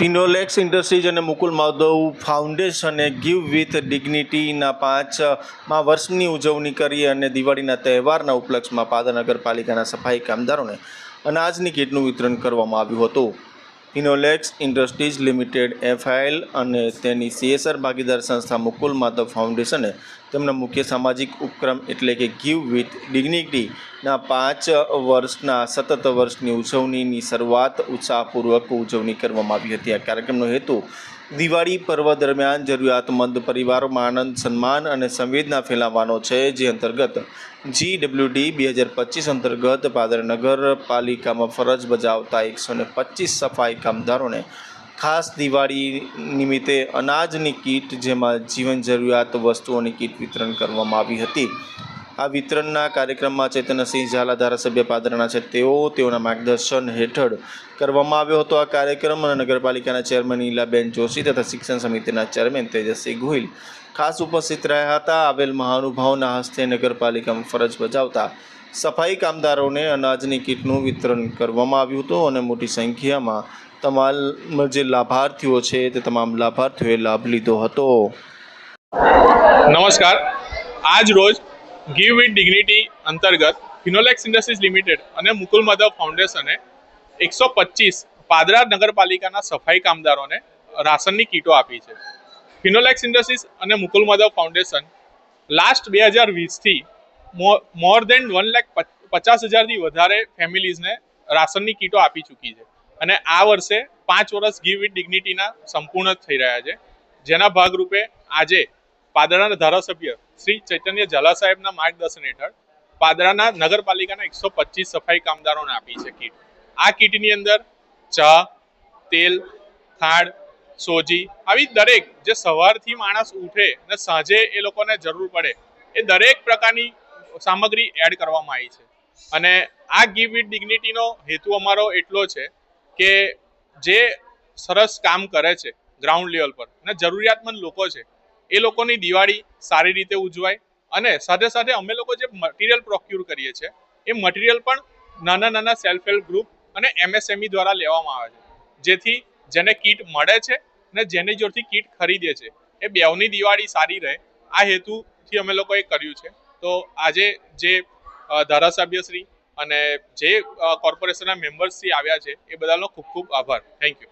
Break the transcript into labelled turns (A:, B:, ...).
A: Finolex industries અને મુકુલ માધવ ફાઉન્ડેશને give with ડિગ્નિટીના પાંચમા વર્ષની ઉજવણી કરી અને દિવાળીના તહેવારના ઉપલક્ષમાં પાદર નગરપાલિકાના સફાઈ કામદારોને અનાજની કીટનું વિતરણ કરવામાં આવ્યું હતું. ફિનોલેક્સ ઇન્ડસ્ટ્રીઝ લિમિટેડ એફઆઈએલ અને તેની સીએસઆર ભાગીદાર સંસ્થા મુકુલ માધવ ફાઉન્ડેશને તેમના મુખ્ય સામાજિક ઉપક્રમ એટલે કે ગીવ વિથ ડિગ્નિટીના પાંચ વર્ષના સતત વર્ષની ઉજવણીની શરૂઆત ઉત્સાહપૂર્વક ઉજવણી કરવામાં આવી હતી. આ કાર્યક્રમનો હેતુ દિવાળી પર્વ દરમિયાન જરૂરિયાતમંદ પરિવારોમાં આનંદ, સન્માન અને સંવેદના ફેલાવવાનો છે. જે અંતર્ગત જી ડબલ્યુડી બે હજાર પચીસ અંતર્ગત પાદર નગરપાલિકામાં ફરજ બજાવતા એકસો ને પચીસ સફાઈ કામદારોને ખાસ દિવાળી નિમિત્તે અનાજની કીટ, જેમાં જીવન જરૂરિયાત વસ્તુઓની કીટ વિતરણ કરવામાં આવી હતી. આ વિતરણના કાર્યક્રમમાં ચેતનસિંહ ઝાલા ધારાસભ્ય પાદરના છે. તેઓ તેઓના માર્ગદર્શન હેઠળ કરવામાં આવ્યો હતો આ કાર્યક્રમ અને નગરપાલિકાના ચેરમેન ઈલાબેન જોશી તથા શિક્ષણ સમિતિના ચેરમેન તેજસ્વી ગોહિલ ખાસ ઉપસ્થિત રહ્યા હતા. આવેલ મહાનુભાવના હસ્તે નગરપાલિકામાં ફરજ બજાવતા સફાઈ કામદારોને અનાજની કીટનું વિતરણ કરવામાં આવ્યું હતું અને મોટી સંખ્યામાં તમામ જે લાભાર્થીઓ છે તે તમામ લાભાર્થીઓએ લાભ લીધો હતો.
B: નમસ્કાર. આજ રોજ ગીવ વિથ ડિગ્નિટી અંતર્ગત ફિનોલેક્સ ઇન્ડસ્ટ્રીઝ લિમિટેડ અને મુકુલ માધવ ફાઉન્ડેશને એકસો પચીસ પાદરા નગરપાલિકાના સફાઈ કામદારોને રાશનની કીટો આપી છે. ફિનોલેક્સ ઇન્ડસ્ટ્રીઝ અને મુકુલ માધવ ફાઉન્ડેશન લાસ્ટ બે હજાર વીસથી મોર દેન વન લાખ પચાસ હજારથી વધારે ફેમિલીઝને રાશનની કીટો આપી ચૂકી છે. અને આ વર્ષે પાંચ વર્ષ ગીવ વિથ ડિગ્નિટીના સંપૂર્ણ થઈ રહ્યા છે. જેના ભાગરૂપે આજે પાદરાના ધારાસભ્ય શ્રી ચૈતન્ય ઝાલા સાહેબના માર્ગદર્શન હેઠળ પાદરાના નગરપાલિકાના એકસો પચીસ સફાઈ કામદારોને આપી છે કીટ. આ કીટની અંદર ચા, તેલ, ખાંડ, સોજી આવી દરેક જે સવારથી માણસ ઉઠે અને સાંજે એ લોકોને જરૂર પડે, એ દરેક પ્રકારની સામગ્રી એડ કરવામાં આવી છે. અને આ ગીવ વિથ ડિગ્નિટીનો હેતુ અમારો એટલો છે કે જે સરસ કામ કરે છે ગ્રાઉન્ડ લેવલ પર અને જરૂરિયાતમંદ લોકો છે એ લોકોની દિવાળી સારી રીતે ઉજવાય અને સાથે સાથે અમે લોકો જે મટીરિયલ પ્રોક્યુર કરીએ છીએ, એ મટીરિયલ પણ નાના નાના સેલ્ફ હેલ્પ ગ્રુપ અને એમએસએમઈ દ્વારા લેવામાં આવે છે. જેથી જેને કીટ મળે છે અને જેની જોડથી કીટ ખરીદે છે, એ બેવની દિવાળી સારી રહે. આ હેતુથી અમે લોકોએ કર્યું છે. તો આજે જે ધારાસભ્યશ્રી અને જે કોર્પોરેશનના મેમ્બર્સથી આવ્યા છે, એ બધાનો ખૂબ ખૂબ આભાર. Thank you